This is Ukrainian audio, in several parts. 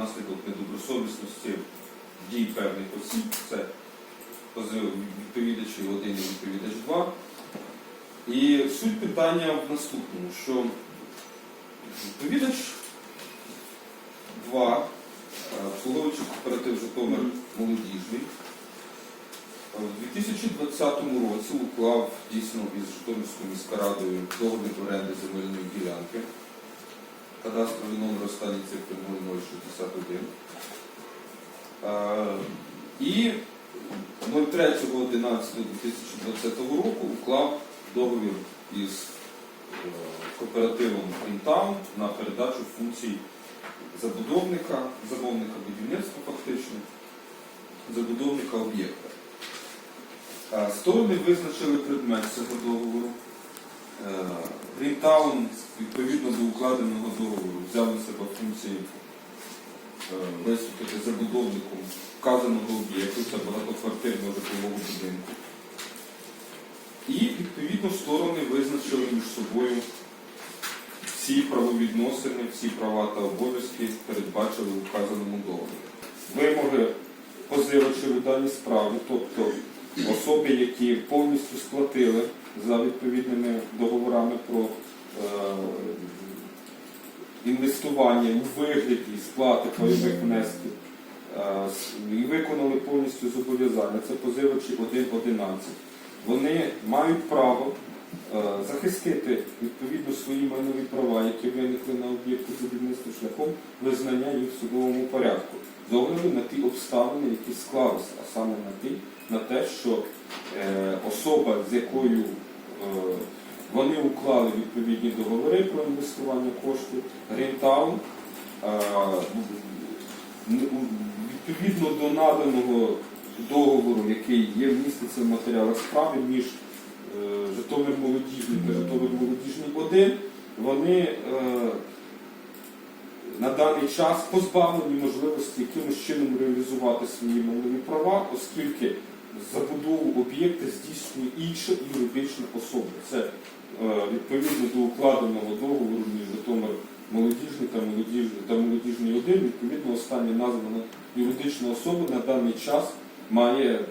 внаслідок недобросовісності дій певних осіб. Це позив відповідачів 1 і відповідач 2. І суть питання в наступному, що відповідач 2, е, обслуговуючий кооператив Житомир молодіжний, е, у 2020 році уклав дійсно із Житомирською міськрадою договір оренди земельної ділянки. Кадастровий номер останній цифри 0061. Е, І 03.11.2020 року уклав договір із е, кооперативом Greentown на передачу функцій забудовника, замовника будівництва фактично, забудовника об'єкта. Сторони визначили предмет цього договору. Е, Greentown відповідно до укладеного договору взяв на себе функції е, виступити забудовником вказаного об'єкту, це багатоквартирного житлового будинку. І відповідно сторони визначили між собою всі правовідносини, всі права та обов'язки передбачили у вказаному договорі. Вимоги позивачів у даній справі, тобто особи, які повністю сплатили за відповідними договорами про е, інвестування у вигляді сплати пайових внесків е, і виконали повністю зобов'язання. Це позивачі 1.11. Вони мають право захистити відповідно свої майнові права, які виникли на об'єкті будівництва шляхом визнання їх в судовому порядку, з огляду на ті обставини, які склалися, а саме на ті, на те, що е, особа, з якою е, вони уклали відповідні договори про інвестування коштів, Грінтаун, відповідно до наданого договору, який є міститься в матеріалах справи між е, Житомир Молодіжний та Житомир Молодіжний 1, вони е, на даний час позбавлені можливості якимось чином реалізувати свої майнові права, оскільки забудову об'єкта здійснює інша юридична особа. Це е, відповідно до укладеного договору між Житомир Молодіжний та Молодіжний та Молодіжний 1, відповідно остання названа юридична особа на даний час має е,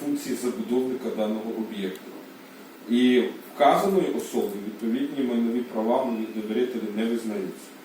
функції забудовника даного об'єкту. І вказаної особи відповідні майнові права довірителі не визнаються.